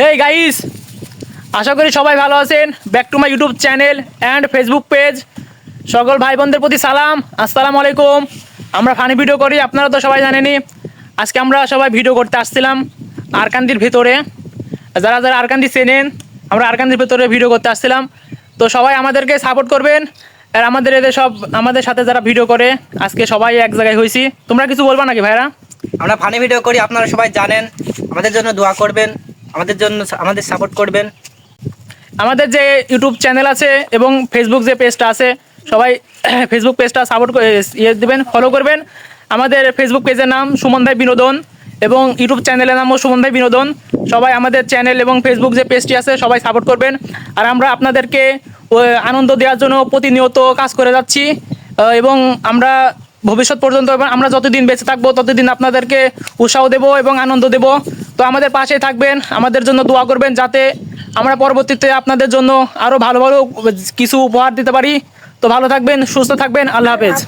Hey guys আশা করি সবাই ভালো আছেন। Back to my YouTube channel and Facebook page সকল ভাই বোনদের প্রতি সালাম, আসসালামু আলাইকুম। আমরা ফানি ভিডিও করি, আপনারা তো সবাই জানেনই। আজকে আমরা সবাই ভিডিও করতে আসছিলাম আরকান্দির ভেতরে। যারা যারা আরকান্দি চেনেন, আমরা আরকান্দির ভেতরে ভিডিও করতে আসছিলাম। তো সবাই আমাদেরকে সাপোর্ট করবেন। আর আমাদের এদের সব, আমাদের সাথে যারা ভিডিও করে, আজকে সবাই এক জায়গায় হয়েছি। তোমরা কিছু বলবা নাকি ভাইরা? আমরা ফানি ভিডিও করি, আপনারা সবাই জানেন। আমাদের জন্য দোয়া করবেন। আমাদের জন্য আমাদের সাপোর্ট করবেন। আমাদের যে ইউটিউব চ্যানেল আছে এবং ফেসবুক যে পেজটা আছে, সবাই ফেসবুক পেজটা সাপোর্ট ইয়ে দেবেন ফলো করবেন। আমাদের ফেসবুক পেজের নাম সুমন ভাই বিনোদন এবং ইউটিউব চ্যানেলের নামও সুমন ভাই বিনোদন। সবাই আমাদের চ্যানেল এবং ফেসবুক যে পেজটি আছে, সবাই সাপোর্ট করবেন। আর আমরা আপনাদেরকে আনন্দ দেওয়ার জন্য প্রতিনিয়ত কাজ করে যাচ্ছি। এবং আমরা ভবিষ্যৎ পর্যন্ত, আমরা যতদিন বেঁচে থাকব, ততদিন আপনাদেরকে উৎসাহ দেব এবং আনন্দ দেব। তো আমাদের পাশে থাকবেন, আমাদের জন্য দোয়া করবেন যাতে আমরা পরবর্তীতে আপনাদের জন্য আরও ভালো ভালো কিছু উপহার দিতে পারি। তো ভালো থাকবেন, সুস্থ থাকবেন আল্লাহ হাফেজ।